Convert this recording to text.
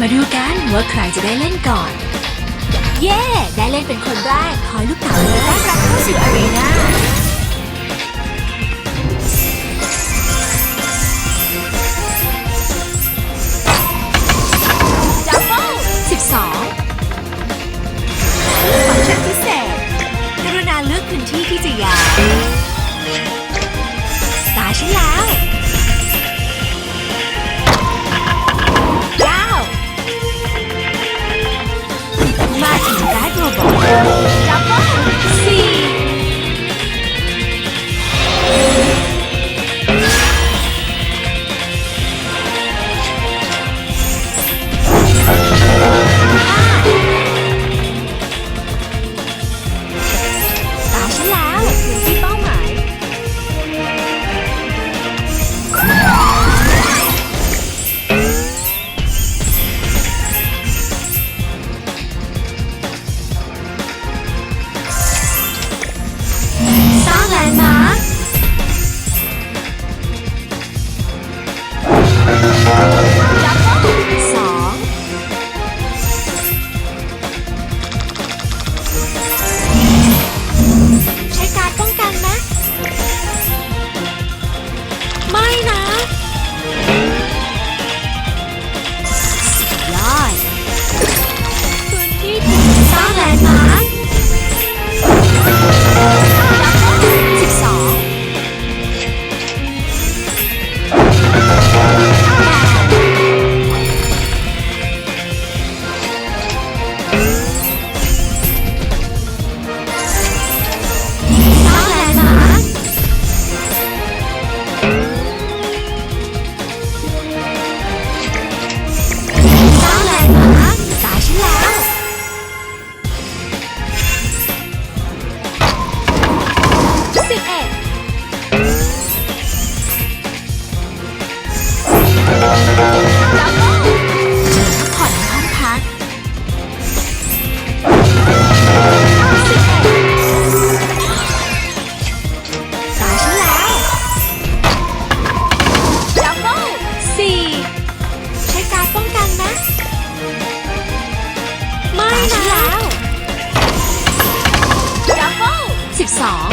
มาดูกันว่าใครจะได้เล่นก่อน เย้ ได้เล่นเป็นคนแรกคอยลูกเต๋าเลยได้รับ ผ่อนห้งพักสาวฉันแล้วดับเบิลสี่ใช้การป้องกันนะ ไม่นะแล้วดับเบิลสิบสอง